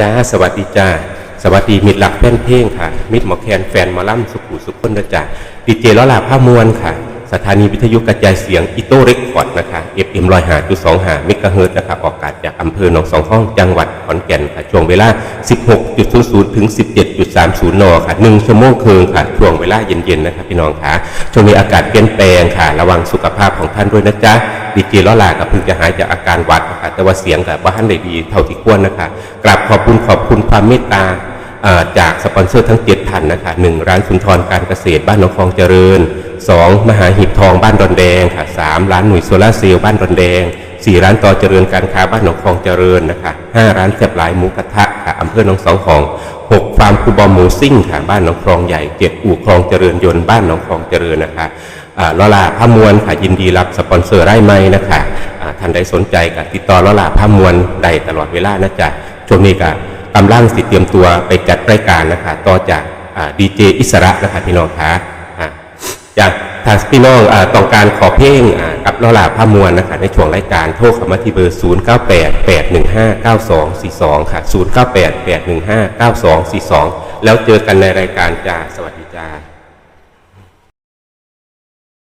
จ้าสวัสดีจ้าสวัสดีมิตรหลักแฟนเพลงค่ะ มิตรหมอแคนแฟนหมอลำสุขุสุขคนนะจ้าดีเจล้อลาผ้ามวลค่ะ สถานีวิทยุกระจายเสียงอิโต้เรคคอร์ดนะคะเอฟเอ็มรอยหาจุดสองหาเมกะเฮิรตซ์นะคะออกอากาศจากอำเภอหนองสองห้องจังหวัดขอนแก่นค่ะ ช่วงเวลา 16.00ถึง 17.30 น ค่ะหนึ่งชั่วโมงครึ่งค่ะ ช่วงเวลาเย็นๆนะครับพี่น้องค่ะช่วงนี้อากาศเปลี่ยนแปลงค่ะ ระวังสุขภาพของท่านด้วยนะจ๊ะ ดีเจล้อลากับเพิ่งจะหายจากอาการหวัดนะคะแต่ว่าเสียงกับว่าท่านได้ดีเท่าที่ควรนะคะกราบขอบคุณขอบคุณความเมตตาจากสปอนเซอร์ทั้งเจ็ดท่านนะคะหนึ่งร้านสุนทรการเกษตรบ้านหนองคลองเจริญสองมหาหีบทองบ้านดอนแดงค่ะสามร้านหน่วยโซลาเซลล์บ้านดอนแดงสี่ร้านต่อเจริญการค้าบ้านหนองคลองเจริญนะคะห้าร้านแซบหลายหมูกระทะค่ะอำเภอหนองสองของหกฟาร์มคูบอมหมูซิ่งค่ะบ้านหนองคลองใหญ่เจ็ดอู่คลองเจริญยนต์บ้านหนองคลองเจริญนะคะ ลอลาพามวลค่ะยินดีรับสปอนเซอร์ไร่ไม้นะคะอ่าท่านใดสนใจกับติดต่อลอลาพามวลได้ตลอดเวลานะจ๊ะช่วงนี้ก็กำลังสิเตรียมตัวไปจัดรายการนะคะต่อจากดีเจอิสระนะคะพี่น้องคะอ่าจากทางพี่น้องอต้องการขอเพลงกับลอลาผ้ามวลนะคะในช่วงรายการโทรเข้ามาที่เบอร์ 0 9 8 8 1 5 9 2 4 2 ค่ะ 0 9 8 8 1 5 9 2 4 2 แล้วเจอกันในรายการจ้าสวัสดีจ้า